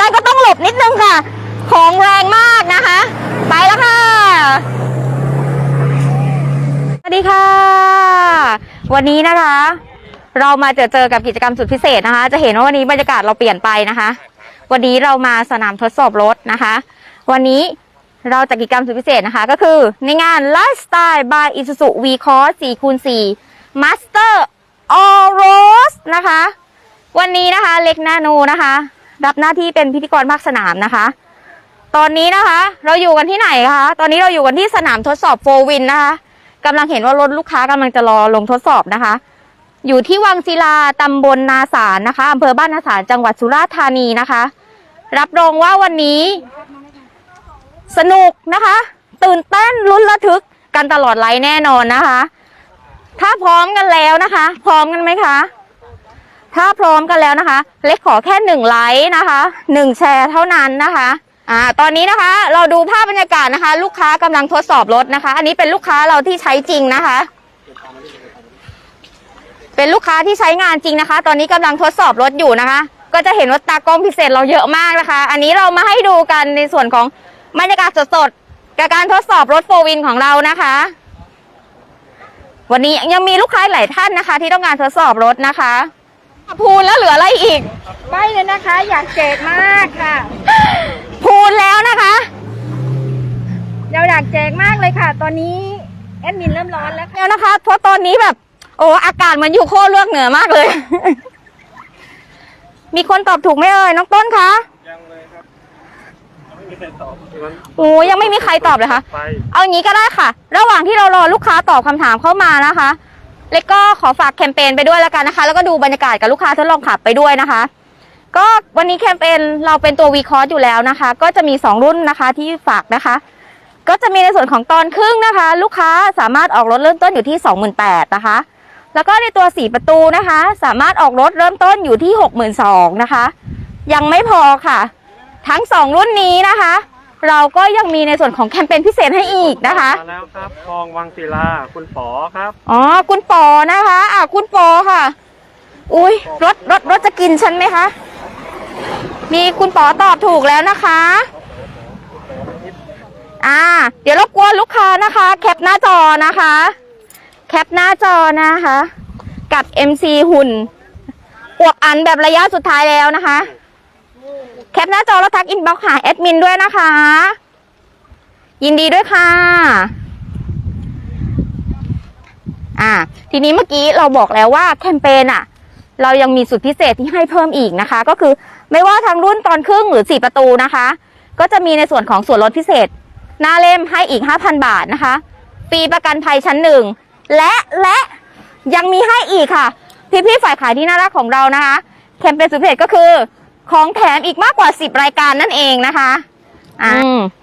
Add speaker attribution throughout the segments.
Speaker 1: ฉันก็ต้องหลบนิดนึงค่ะ ของแรงมากนะคะ ไปแล้วค่ะ สวัสดีค่ะ วันนี้นะคะ เรามาเจอเจอกับกิจกรรมสุดพิเศษนะคะ จะเห็นว่าวันนี้บรรยากาศเราเปลี่ยนไปนะคะ วันนี้เรามาสนามทดสอบรถนะคะ วันนี้เราจัดกิจกรรมสุดพิเศษนะคะ ก็คือในงาน Lifestyle by Isuzu V Cross 4คูณ4 Master All Road นะคะ วันนี้นะคะเล็กนาโนนะคะ รับหน้าที่เป็นพิธีกรภาคสนามนะคะ ตอนนี้นะคะ เราอยู่กันที่ไหนคะ ตอนนี้เราอยู่กันที่สนามทดสอบโฟวินนะคะกำลังเห็นว่ารถลูกค้ากำลังจะรอลงทดสอบนะคะ อยู่ที่วังศิลาตำบลนาสารนะคะอำเภอบ้านนาสารจังหวัดสุราษฎร์ธานีนะคะ รับรองว่าวันนี้ สนุกนะคะ ตื่นเต้นลุ้นระทึกกันตลอดไลฟ์แน่นอนนะคะ ถ้าพร้อมกันแล้วนะคะ พร้อมกันไหมคะ ถ้าพร้อมกันแล้วนะคะ เล็กขอแค่หนึ่งไลค์นะคะหนึ่งแชร์เท่านั้นนะคะอ่าตอนนี้นะคะเราดูภาพบรรยากาศนะคะ ลูกค้ากำลังทดสอบรถนะคะ อันนี้เป็นลูกค้าเราที่ใช้จริงนะคะ เป็นลูกค้าที่ใช้งานจริงนะคะ ตอนนี้กำลังทดสอบรถอยู่นะคะ ก็จะเห็นว่าตากล้องพิเศษเราเยอะมากนะคะ อันนี้เรามาให้ดูกันในส่วนของบรรยากาศสดๆกับการทดสอบรถโฟวินของเรานะคะ วันนี้ยังมีลูกค้าหลายท่านนะคะ ที่ต้องการทดสอบรถนะคะ พูนแล้วเหลืออะไรอีก
Speaker 2: ใบเลยนะคะ อยากแจกมากค่ะ
Speaker 1: พูนแล้วนะคะ
Speaker 2: เราอยากแจกมากเลยค่ะ ตอนนี้แอดมินเริ่มร้อนแล้วค่ะ
Speaker 1: แล้วนะคะ เพราะตอนนี้แบบ โอ้อากาศเหมือนอยู่โคตรเลือกเหนือมากเลย มีคนตอบถูกไหมเอ่ยน้องต้นคะ
Speaker 3: ยังเลยครับยังไม่มีใครตอบงั้น
Speaker 1: โอ้ยังไม่มีใครตอบเลยค่ะ
Speaker 3: ไป
Speaker 1: เอาอย่างนี้ก็ได้ค่ะ ระหว่างที่เรารอลูกค้าตอบคำถามเข้ามานะคะ เล็กก็ขอฝากแคมเปญไปด้วยแล้วกันนะคะ แล้วก็ดูบรรยากาศกับลูกค้าทดลองขับไปด้วยนะคะ ก็วันนี้แคมเปญเราเป็นตัววีคอร์อยู่แล้วนะคะ ก็จะมี 2 รุ่นนะคะที่ฝากนะคะ ก็จะมีในส่วนของตอนครึ่งนะคะ ลูกค้าสามารถออกรถเริ่มต้นอยู่ที่ 28,000นะคะ แล้วก็ในตัว 4 ประตูนะคะ สามารถออกรถเริ่มต้นอยู่ที่ 62,000นะคะ ยังไม่พอค่ะ ทั้ง 2 รุ่นนี้นะคะ เราก็ยังมีในส่วนของแคมเปญพิเศษให้อีกนะคะ
Speaker 3: มาแล้วครับคลองวังศิลาคุณป๋อครับ
Speaker 1: อ๋อ คุณปอนะคะ อะ คุณปอค่ะ อุ้ยรถรถรถจะกินฉันไหมคะ มีคุณปอตอบถูกแล้วนะคะ อ่า เดี๋ยวรบกวนลูกค้านะคะ แคปหน้าจอนะคะ แคปหน้าจอนะคะ กับ MC หุ่นอวบอันแบบระยะสุดท้ายแล้วนะคะ แคปหน้าจอแล้วทักอินบ็อกหาแอดมินด้วยนะคะ ยินดีด้วยค่ะ อ่า ทีนี้เมื่อกี้เราบอกแล้วว่าแคมเปญอะ เรายังมีสุดพิเศษที่ให้เพิ่มอีกนะคะ ก็คือไม่ว่าทางรุ่นตอนครึ่งหรือ4ประตูนะคะ ก็จะมีในส่วนของส่วนลดพิเศษ หน้าเล่มให้อีก5,000บาทนะคะฟรีประกันภัยชั้นหนึ่งและและยังมีให้อีกค่ะ พี่ๆฝ่ายขายที่น่ารักของเรานะคะ แคมเปญสุดพิเศษก็คือ ของแถมอีกมากกว่า 10 รายการนั่นเองนะคะอ่า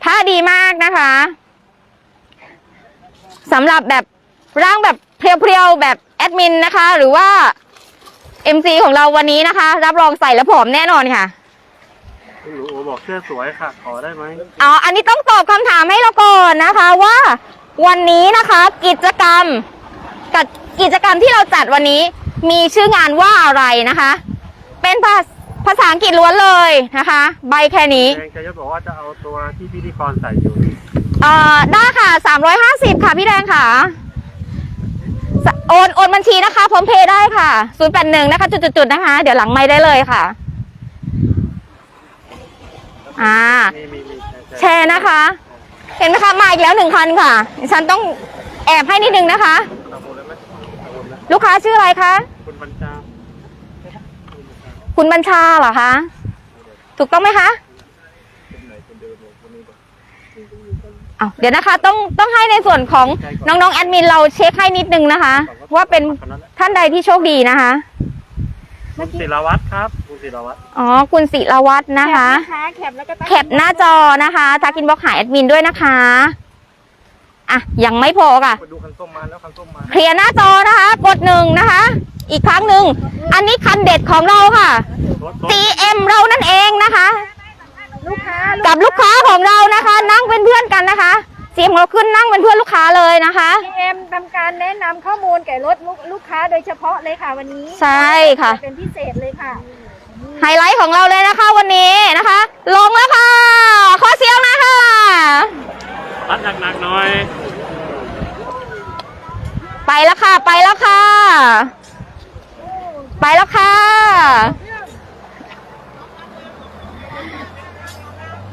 Speaker 1: ถ้าดีมากนะคะสำหรับแบบร่างแบบเพรียวๆแบบแอดมินนะคะ หรือว่า MC ของเราวันนี้นะคะ รับรองใส่แล้วผอมแน่นอนค่ะ
Speaker 3: คุณหนูโอบอกเสื้อสวยค่ะ ขอได้ไหม
Speaker 1: อ๋ออันนี้ต้องตอบคำถามให้เราก่อนนะคะว่า วันนี้นะคะกิจกรรมกับกิจกรรมที่เราจัดวันนี้ มีชื่องานว่าอะไรนะคะ เป็นภา ภาษาอังกฤษล้วนเลยนะคะ ใบแค่นี้
Speaker 3: แดงจะยศบอกว่าจะเอาตัวที่พิธีกรใส่อยู่
Speaker 1: เอ่อได้ค่ะ 350 ค่ะ พี่แดงค่ะสโอนโอนบัญชีนะคะพร้อมเพย์ได้ค่ะ 081 นะคะ จุดๆๆนะคะ เดี๋ยวหลังไม่ได้เลยค่ะ อ่า
Speaker 3: มีมีมี
Speaker 1: แชร์นะคะ เห็นไหมคะมาอีกแล้วหนึ่งคันค่ะดิฉันต้องแอบให้นิดนึงนะคะ
Speaker 3: ตะโกนได้ไหมตะโกนนะ
Speaker 1: ลูกค้าชื่ออะไรคะ
Speaker 3: คุณบัญชา
Speaker 1: คุณบัญชาเหรอคะ ถูกต้องไหมคะเอาเดี๋ยวนะคะ ต้องต้องให้ในส่วนของน้องๆแอดมินเราเช็คให้นิดนึงนะคะ ว่าเป็นท่านใดที่โชคดีนะคะ
Speaker 3: คุณศิรวัตรครับคุณศิรวัตร
Speaker 1: อ๋อคุณศิรวัตรนะคะ
Speaker 2: แคปนะคะแคปแล้วก็ตั้ง
Speaker 1: แคปหน้าจอนะคะทักกินบล็อกหาแอดมินด้วยนะคะ อะยังไม่พอค่ะเคลียร์หน้าจอนะคะ กดหนึ่งนะคะ อีกครั้งหนึ่ง อันนี้คันเด็ดของเราค่ะ
Speaker 3: รถรถ
Speaker 1: GM เรานั่นเองนะคะ
Speaker 2: กั
Speaker 1: บลูกค้าของเรานะคะ นั่งเป็นเพื่อนกันนะคะเสียงขอเราขึ้นนั่งเป็นเพื่อนลูกค้าเลยนะคะ พี
Speaker 2: เอ็มทำการแนะนำข้อมูลแก่รถลูกค้าโดยเฉพาะเลยค่ะวันนี้
Speaker 1: ใช่ค่ะ
Speaker 2: เป็นพิเศษเลยค่ะ
Speaker 1: ไฮไลท์ของเราเลยนะคะวันนี้นะคะ ลงแล้วค่ะ ขอเสียงนะคะ
Speaker 4: ปัดหนักๆหน่อย
Speaker 1: ไปแล้วค่ะ ไปแล้วค่ะ ไปแล้วค่ะ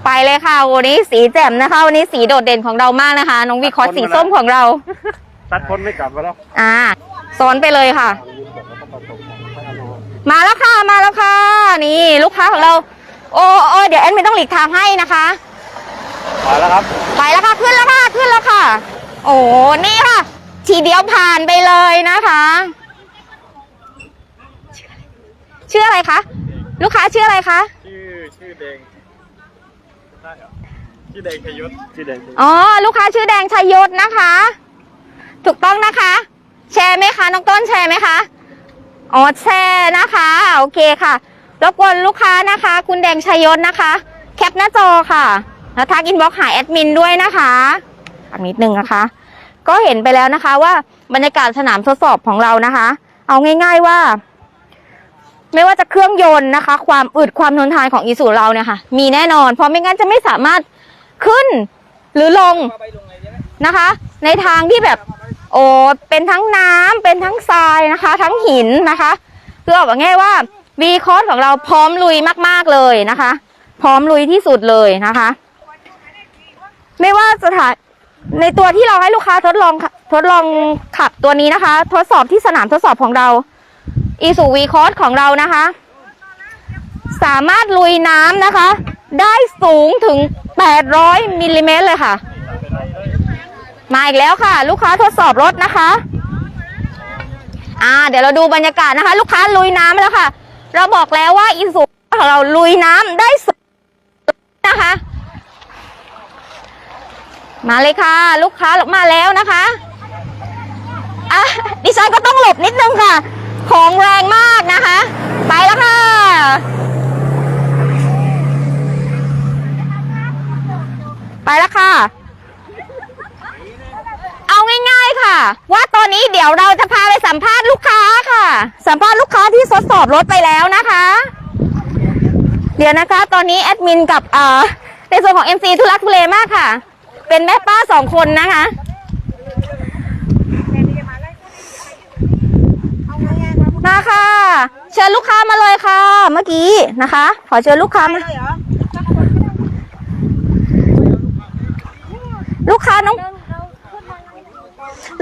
Speaker 1: ไปเลยค่ะวันนี้สีแจ่มนะคะ วันนี้สีโดดเด่นของเรามากนะคะ น้องวีคอสสีส้มของเรา
Speaker 3: ตัดพ้นไม่กลับมาแล้ว
Speaker 1: อ่าสอนไปเลยค่ะ มาแล้วค่ะ มาแล้วค่ะ นี่ลูกค้าของเรา โอ้โอ้เดี๋ยวแอนไม่ต้องหลีกทางให้นะคะ
Speaker 3: มาแล้วครับ
Speaker 1: ไปแล้วค่ะขึ้นแล้วค่ะขึ้นแล้วค่ะ โอ้นี่ค่ะ ทีเดียวผ่านไปเลยนะคะชื่ออะไรคะลูกค้าชื่ออะไรคะ
Speaker 3: ชื่อชื่อแดงได้เหรอชื่อแดงชยุทธชื่อแดงชยุทธ
Speaker 1: อ๋อลูกค้าชื่อแดงชัยยศนะคะ ถูกต้องนะคะ แชร์ไหมคะน้องต้นแชร์ไหมคะอ๋อแชร์นะคะ โอเคค่ะรบกวนลูกค้านะคะ คุณแดงชัยยศนะคะ แคปหน้าจอค่ะ แล้วทักอินบ็อกหาแอดมินด้วยนะคะอันนิดนึงนะคะ ก็เห็นไปแล้วนะคะว่าบรรยากาศสนามทดสอบของเรานะคะ เอาง่าย ๆว่า ไม่ว่าจะเครื่องยนต์นะคะ ความอึดความทนทานของอีสูเราเนี่ยค่ะ มีแน่นอน เพราะไม่งั้นจะไม่สามารถขึ้นหรือลงนะคะ ในทางที่แบบโอ้เป็นทั้งน้ำเป็นทั้งทรายนะคะ ทั้งหินนะคะคือบอกง่ายว่าวีคอร์สของเราพร้อมลุยมาก ๆเลยนะคะ พร้อมลุยที่สุดเลยนะคะ ไม่ว่าสถานในตัวที่เราให้ลูกค้าทดลองทดลองขับตัวนี้นะคะ ทดสอบที่สนามทดสอบของเราอีสูวีคอร์สของเรานะคะ สามารถลุยน้ำนะคะ ได้สูงถึง 800มิลลิเมตรเลยค่ะ มาอีกแล้วค่ะ ลูกค้าทดสอบรถนะคะอ่าเดี๋ยวเราดูบรรยากาศนะคะ ลูกค้าลุยน้ำแล้วค่ะ เราบอกแล้วว่าอีสุของเราลุยน้ำได้สุดนะคะ มาเลยค่ะ ลูกค้ามาแล้วนะคะอะดิฉันก็ต้องหลบนิดนึงค่ะ ของแรงมากนะคะ ไปแล้วค่ะ ไปแล้วค่ะ เอาง่ายๆค่ะ ว่าตอนนี้เดี๋ยวเราจะพาไปสัมภาษณ์ลูกค้าค่ะ สัมภาษณ์ลูกค้าที่ทดสอบรถไปแล้วนะคะ เดี๋ยวนะคะ ตอนนี้แอดมินกับเอ่อในส่วนของ MC ทุลักทุเลมากค่ะ เป็นแม่ป้าสองคนนะคะ มาค่ะ เชิญลูกค้ามาเลยค่ะ เมื่อกี้นะคะ ขอเชิญลูกค้ามาลูกค้าน้อง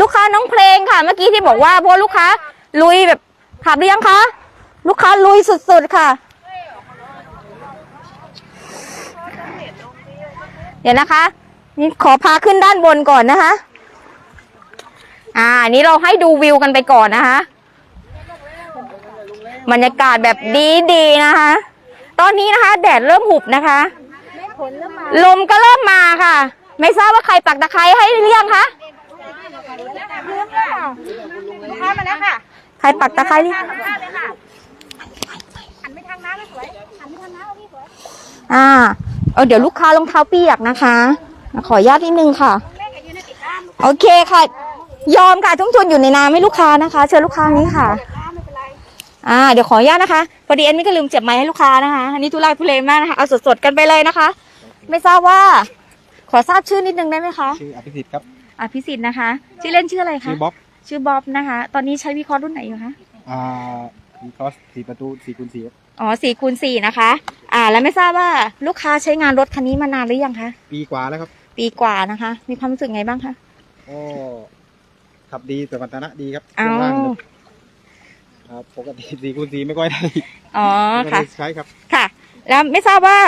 Speaker 1: ลูกค้าน้องเพลงค่ะ เมื่อกี้ที่บอกว่าพวกลูกค้า ลุยแบบขับหรือยังคะ ลูกค้าลุยสุดๆค่ะเดี๋ยวนะคะ นี่ขอพาขึ้นด้านบนก่อนนะคะ อ่านี่เราให้ดูวิวกันไปก่อนนะคะบรรยากาศแบบดีๆนะคะ ตอนนี้นะคะ แดดเริ่มหุบนะคะ ลมก็เริ่มมาค่ะ ไม่ทราบว่าใครปักตะไคร้ให้หรือยังคะ
Speaker 2: ลูกค้ามาแล้วค่ะ
Speaker 1: ใครปักตะไคร้หรือยัง
Speaker 2: หันเลยค่ะหันไปทางน้ำแล้วสวยหันไปทางน้ำเอาพี่สวย
Speaker 1: อ่า เอาเดี๋ยวลูกค้ารองเท้าเปียกนะคะ ขออนุญาตนิดนึงค่ะ
Speaker 2: แม่กับยืนในติดน้ำ
Speaker 1: โอเคค่ะ ยอมค่ะทุ่งทุนอยู่ในน้ำให้ลูกค้านะคะ เชิญลูกค้านี้ค่ะ
Speaker 2: น้ำไม่เป็นไร
Speaker 1: อ่า เดี๋ยวขออนุญาตนะคะพอดีเอ็นไม่ก็ลืมเจ็บไม้ให้ลูกค้านะคะอันนี้ทุลักทุเลมากนะคะเอาสดๆกันไปเลยนะคะ ไม่ทราบว่า ขอทราบชื่อนิดนึงได้ไหมคะ
Speaker 5: ชื่ออภิสิทธิ์ครับ
Speaker 1: อภิสิทธิ์นะคะ ชื่อเล่นชื่ออะไรคะ
Speaker 5: ชื่อบ๊อบ
Speaker 1: ชื่อบ๊อบนะคะ ตอนนี้ใช้วิเคราะห์รุ่นไหนอยู่คะ
Speaker 5: อ่ามีคอสสี่ประตูสี่คูณสี่
Speaker 1: อ๋อสี่คูณสี่นะคะ อ่า แล้วไม่ทราบว่าลูกค้าใช้งานรถคันนี้มานานหรือยังคะ
Speaker 5: ปีกว่าแล้วครับ
Speaker 1: ปีกว่านะคะ มีความรู้สึกไงบ้างคะ
Speaker 5: ก็ขับดีแต่วัฒนะดีครับ
Speaker 1: อ้า
Speaker 5: ช่วงล่าง
Speaker 1: ว
Speaker 5: ครับปกติสี่คูณสี่ไม่ค่อยได้
Speaker 1: อ๋อ
Speaker 5: ไม่
Speaker 1: ค่ะ
Speaker 5: ได้ใช้ครับ
Speaker 1: ค่ะ แล้วไม่ทราบว่า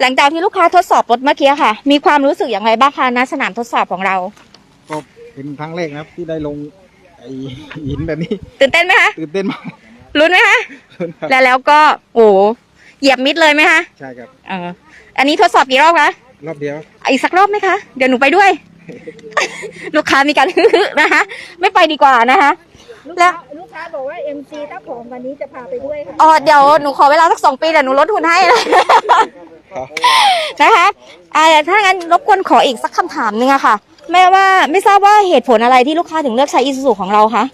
Speaker 1: หลังจากที่ลูกค้าทดสอบรถเมื่อกี้ค่ะ มีความรู้สึกอย่างไรบ้างคะณสนามทดสอบของเรา
Speaker 5: ก็เป็นครั้งแรกนะครับ ที่ได้ลงไอหินแบบนี้
Speaker 1: ตื่นเต้นไหมคะ
Speaker 5: ตื่นเต้นมาก
Speaker 1: ลุ้นไหมคะ
Speaker 5: ครับ
Speaker 1: แล้วแล้วก็โอ้เหยียบมิดเลยไหมคะ
Speaker 5: ใช่ครับ
Speaker 1: เอออันนี้ทดสอบกี่รอบคะ
Speaker 5: รอบเดียว
Speaker 1: อีกสักรอบไหมคะ เดี๋ยวหนูไปด้วย ลูกค้ามีการ นะคะ ไม่ไปดีกว่านะคะ
Speaker 2: ลูก
Speaker 1: แล้
Speaker 2: ค้าว ลูกค้าบอกว่า MC ถ้าผอมวันนี้จะพาไปด้วยค่ะ
Speaker 1: อ๋อเดี๋ยวหนูขอเวลาสักสองปีเดี๋ยวหนูลดทุนให้เลย
Speaker 5: ครับ
Speaker 1: นะคะอ่าถ้างั้นรบกวนขออีกสักคำถามหนึงอะค่ะ แม่ว่าไม่ทราบว่าเหตุผลอะไรที่ลูกค้าถึงเลือกใช้อีซูซูของเราคะ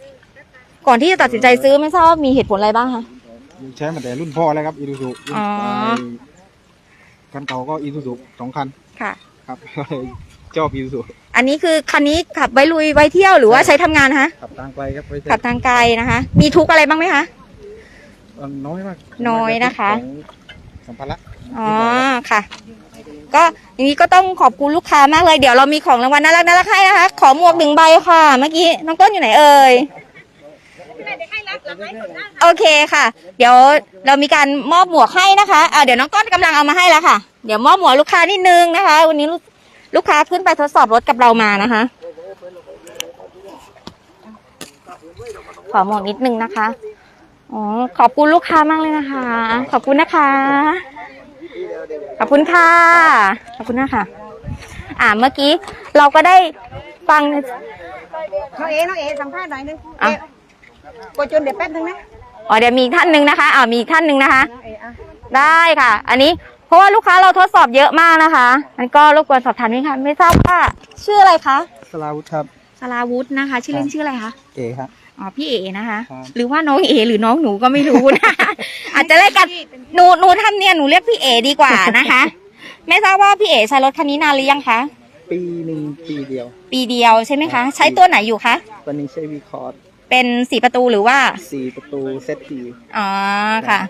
Speaker 1: ก่อนที่จะตัดสินใจซื้อไม่ทราบว่ามีเหตุผลอะไรบ้างคะ
Speaker 5: ใช้มาแต่รุ่นพ่อแล้วครับอีซูซูรุ่น
Speaker 1: อ๋อ
Speaker 5: ไคันเก่าก็อีซูซูสองคัน
Speaker 1: ค่ะ
Speaker 5: ครับก็เลยชอบอีซูซู
Speaker 1: อันนี้คือคันนี้ขับไว้ลุยไว้เที่ยวหรือว่าใช้ทำงานคะ
Speaker 5: ขับทางไกลครับไม่ใช่
Speaker 1: ขับทางไกลนะคะ มีทุกข์อะไรบ้างไหมคะ
Speaker 5: น้อยมาก
Speaker 1: น้อยนะคะ
Speaker 5: ของสัมภาระ
Speaker 1: อ๋อค่ะ ก็อย่างนี้ก็ต้องขอบคุณลูกค้ามากเลยเดี๋ยวเรามีของรางวัลน่ารักน่ารักให้นะคะ ขอหมวกหนึ่งใบค่ะ เมื่อกี้น้องต้นอยู่ไหนเอ่ยโอเคค่ะ เดี๋ยวเรามีการมอบหมวกให้นะคะอ่าเดี๋ยวน้องต้นกำลังเอามาให้แล้วค่ะ เดี๋ยวมอบหมวกลูกค้านิดนึงนะคะ วันนี้ลูกลูกค้าขึ้นไปทดสอบรถกับเรามานะคะ ขอหมวกนิดนึงนะคะอ๋อขอบคุณลูกค้ามากเลยนะคะ ขอบคุณนะคะ ขอบคุณค่ะ ขอบคุณนะคะอ่าเมื่อกี้เราก็ได้ฟัง
Speaker 2: น้องเอน้องเอสัมภาษณ์หน่อยนึง
Speaker 1: อะ
Speaker 2: กดจนเดี๋ยวแป๊บนึงนะ
Speaker 1: อ๋อเดี๋ยวมีอีกท่านหนึ่งนะคะอ่ามีอีกท่านหนึ่งนะคะ
Speaker 2: น้องเออะ
Speaker 1: ได้ค่ะ อันนี้ เพราะว่าลูกค้าเราทดสอบเยอะมากนะคะอันก็รบกวนสอบถามนิดค่ะ ไม่ทราบว่าชื่ออะไรคะ
Speaker 5: สลาวุธครับ
Speaker 1: สลาวุธนะคะ ชื่อเล่นชื่ออะไรคะ
Speaker 5: เอครับ
Speaker 1: อ๋อพี่เอนะคะ
Speaker 5: ครับ
Speaker 1: หรือว่าน้องเอหรือน้องหนูก็ไม่รู้นะ อาจจะเรียกกันหนูหนูทำเนี่ยหนูเรียกพี่เอดีกว่านะคะ ไม่ทราบว่าพี่เอใช้รถคันนี้นานหรือยังคะ
Speaker 5: ปีหนึ่งปีเดียว
Speaker 1: ปีเดียวใช่ไหมคะ ใช้ตัวไหนอยู่คะ
Speaker 5: ตอนนี้ใช้วีคอร์ด
Speaker 1: เป็นสี่ประตูหรือว่า
Speaker 5: สี่ประตูเซตที
Speaker 1: อ๋อค่ะ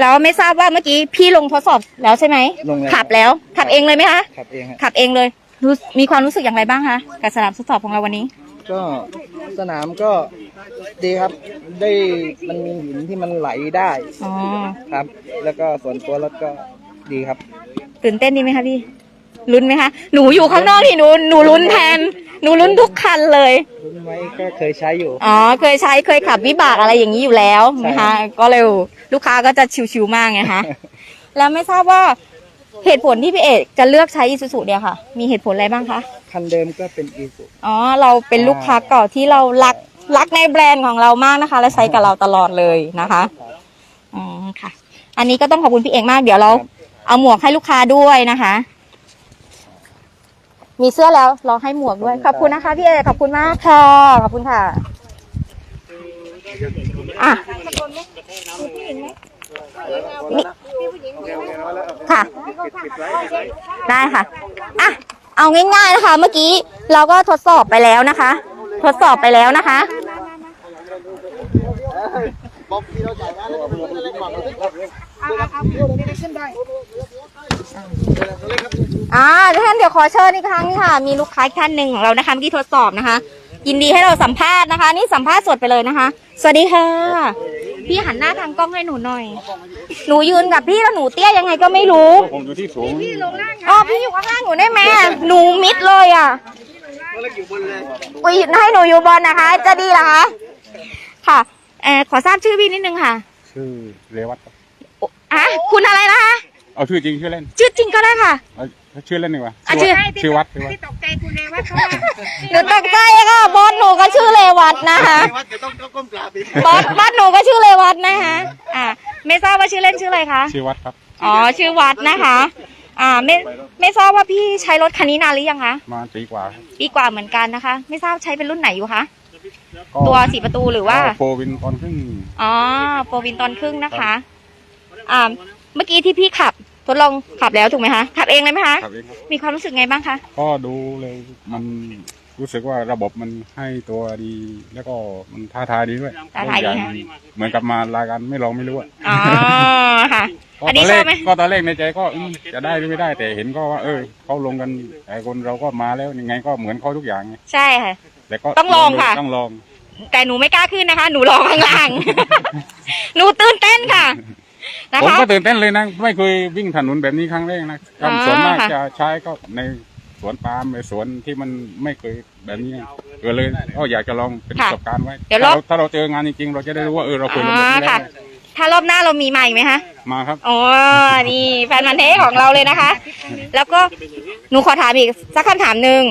Speaker 1: แล้วไม่ทราบว่าเมื่อกี้พี่ลงทดสอบแล้วใช่ไหม
Speaker 5: ลงแล้ว
Speaker 1: ขับแล้ว ขับเองเลยไหมคะ
Speaker 5: ขับเองฮะ
Speaker 1: ขับเองเลยรู้มีความรู้สึกอย่างไรบ้างคะกับสนามทดสอบของเราวันนี้
Speaker 5: ก็สนามก็ดีครับ ได้มันมีหินที่มันไหลได้
Speaker 1: อ๋อ
Speaker 5: ครับ แล้วก็ส่วนตัวรถก็ดีครับ
Speaker 1: ตื่นเต้นดีไหมคะพี่ลุ้นไหมคะ หนูอยู่ข้างนอกที่หนูหนูลุ้นแทน หนูลุ้นทุกคันเลย
Speaker 5: รุ่นไว้ก็เคยใช้อยู่
Speaker 1: อ๋อ เคยใช้เคยขับวิบากอะไรอย่างนี้อยู่แล้วนะคะ ก็เร็วลูกค้าก็จะชิวๆมากไงคะ แล้วไม่ทราบว่าเหตุผลที่พี่เอกจะเลือกใช้อีซูซูเนี่ยค่ะ มีเหตุผลอะไรบ้างคะ
Speaker 5: คันเดิมก็เป็นอีสุ
Speaker 1: อ๋อ เราเป็นลูกค้าเก่าที่เรารักรักในแบรนด์ของเรามากนะคะ และใช้กับเราตลอดเลยนะคะ อ๋อ ค่ะ อันนี้ก็ต้องขอบคุณพี่เอกมาก เดี๋ยวเรา เอาหมวกให้ลูกค้าด้วยนะคะ มีเสื้อแล้วเราให้หมวกด้วย ขอบคุณนะคะพี่เอกขอบคุณมากค่ะ ขอบคุณค่ะ อะนี่ค่ะ ได้ค่ะ อะ เอาง่ายๆนะคะ เมื่อกี้เราก็ทดสอบไปแล้วนะคะ ทดสอบไปแล้วนะคะอ่า ท่านเดี๋ยวขอเชิญอีกครั้งค่ะ มีลูกค้าอีกท่านหนึ่งของเรานะคะเมื่อกี้ทดสอบนะคะ ยินดีให้เราสัมภาษณ์นะคะ นี่สัมภาษณ์สดไปเลยนะคะ สวัสดีค่ะ พี่หันหน้าทางกล้องให้หนูหน่อย หนูยืนกับพี่แล้วหนูเตี้ยยังไงก็ไม่รู้
Speaker 3: ผมอยู่ที่สูง
Speaker 1: อ๋อพี่อยู่ข้างล่างหนูได้ไหมอะหนูมิดเลยอะอุ้ยให้หนูอยู่บนนะคะ จะดีเหรอคะค่ะเออขอทราบชื่อพี่นิดนึงค่ะ
Speaker 3: ชื่อเรวัตครับ
Speaker 1: อะคุณอะไรนะคะ
Speaker 3: เอาชื่อจริงชื่อเล่น
Speaker 1: ชื่อจริงก็ได้ค่ะ
Speaker 3: เอาชื่อเล่นดีกว่า
Speaker 1: อะชื่อ
Speaker 3: ชื่อวัดชื่อวัด
Speaker 2: ที่ตกใจคุณเลยว่าเพราะว่า
Speaker 1: หนูตกใจค่ะบอสหนูก็ชื่อเลวัตนะคะบอสบอสหนูก็ชื่อเลวัตนะคะอ่าไม่ทราบว่าชื่อเล่นชื่ออะไรคะ
Speaker 3: ชื่อวัดครับ
Speaker 1: อ๋อชื่อวัดนะคะ อ่าไม่ไม่ทราบว่าพี่ใช้รถคันนี้นานหรือยังคะ
Speaker 3: มาปีกว่าครับ
Speaker 1: ปีกว่าเหมือนกันนะคะ ไม่ทราบใช้เป็นรุ่นไหนอยู่คะ
Speaker 3: ก็
Speaker 1: ตัวสี่ประตูหรือว่า
Speaker 3: โฟวินตอนครึ่ง
Speaker 1: อ๋อโฟวินตอนครึ่งนะคะ อ่า เมื่อกี้ที่พี่ขับท ดลองขับแล้วถูกไหมคะขับเองเลยไหมคะ
Speaker 3: ครับเองครับ
Speaker 1: มีความรู้สึกไงบ้างคะ
Speaker 3: ก็ดูเลยมันรู้สึกว่าระบบมันให้ตัวดี แล้วก็มันท้าทายดีด้วย
Speaker 1: ท้าทายดี
Speaker 3: อ
Speaker 1: ค่ะ
Speaker 3: เหมือนกับมารายการไม่ลองไม่รู้อะ
Speaker 1: อ๋อค่ะ
Speaker 3: ก็
Speaker 1: อัน
Speaker 3: ต
Speaker 1: นี้
Speaker 3: อนแร
Speaker 1: ชอกบไหม
Speaker 3: ก็ตอนแรกในใจก็อืมจะได้หรือไม่ได้แต่เห็นก็ว่า เออเขาลงกันแต่คนเราก็มาแล้วยังไงก็เหมือนเขาทุกอย่างไง
Speaker 1: ใช่ค่ะ
Speaker 3: แต่ก็
Speaker 1: ต้องลองค่ะ
Speaker 3: ต้องลอง
Speaker 1: แต่หนูไม่กล้าขึ้นนะคะ หนูรอข้างล่าง หนูตื่นเต้นค่ะ นะ
Speaker 3: ผม
Speaker 1: คะ
Speaker 3: ก็ตื่นเต้นเลยนะ ไม่เคยวิ่งถนนแบบนี้ครั้งแรกนะ
Speaker 1: อ่า
Speaker 3: ส่วนมาก
Speaker 1: ค่ะ
Speaker 3: จะใช้ก็ในสวนปาล์มในสวนที่มันไม่เคยแบบนี้ก็เลยก็อยากจะลองเป็นประสบการณ์ไว้
Speaker 1: เดี๋ยว
Speaker 3: ถ้าร
Speaker 1: อบ
Speaker 3: เราถ้าเราเจองานจริงๆ เราจะได้รู้ว่าเออเราเคยลง
Speaker 1: อ๋
Speaker 3: แบบ
Speaker 1: อ
Speaker 3: นี้แล้
Speaker 1: ค่ะ
Speaker 3: ว
Speaker 1: ถ้ารอบหน้าเรามีมาอีกไหมคะ
Speaker 3: มาครับ
Speaker 1: อ๋อนี่แฟนมันธุ์เทของเราเลยนะคะ แล้วก็หนูขอถามอีกสักคำถามหนึ่ง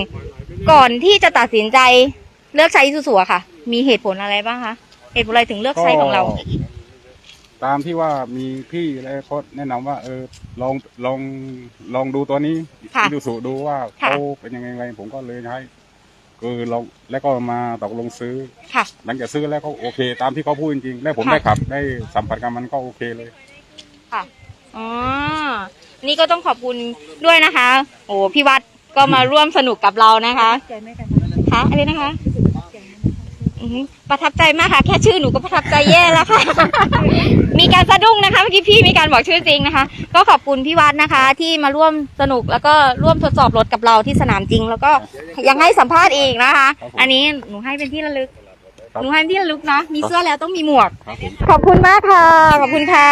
Speaker 1: ก่อนที่จะตัดสินใจเลือกใช้อิซูซูอะค่ะ มีเหตุผลอะไรบ้างคะเหตุผลอะไรถึงเลือกใช้ของเรา
Speaker 3: ก็ ตามที่ว่ามีพี่อะไรเขาแนะนำว่า เออลองลองลองดูตัวนี้
Speaker 1: ค่ะ
Speaker 3: ดูสูดูว่า
Speaker 1: ค่ะ
Speaker 3: เขาเป็นยังไงไงผมก็เลยใช้คือลองแล้วก็มาตกลงซื้อ
Speaker 1: ค่ะ
Speaker 3: หลังจากซื้อแล้วก็โอเค ตามที่เขาพูดจริงๆแล้วผม
Speaker 1: ค่ะ
Speaker 3: ได้ขับได้สัมผัสกับมันก็โอเคเลย
Speaker 1: ค่ะ อ๋อ นี่ก็ต้องขอบคุณด้วยนะคะ โอ้พี่วัดก็มาร่วมสนุกกับเรานะคะ
Speaker 2: ใจไหมกัน
Speaker 1: คะอะไรนะคะ อือหือประทับใจมากค่ะ แค่ชื่อหนูก็ประทับใจแย่แล้วค่ะ มีการสะดุ้งนะคะเมื่อกี้พี่มีการบอกชื่อจริงนะคะ ก็ขอบคุณพี่วัดนะคะ ที่มาร่วมสนุกแล้วก็ร่วมทดสอบรถกับเราที่สนามจริง แล้วก็ยังให้สัมภาษณ์อีกนะคะ
Speaker 3: ครับผม
Speaker 1: อันนี้หนูให้เป็นที่ระลึก
Speaker 3: ครับ
Speaker 1: หนูให้เป็นที่ระลึกเนาะมีเสื้อแล้วต้องมีหมวก
Speaker 3: ครับผม
Speaker 1: ขอบคุณมากค่ะ ขอบคุณค่ะ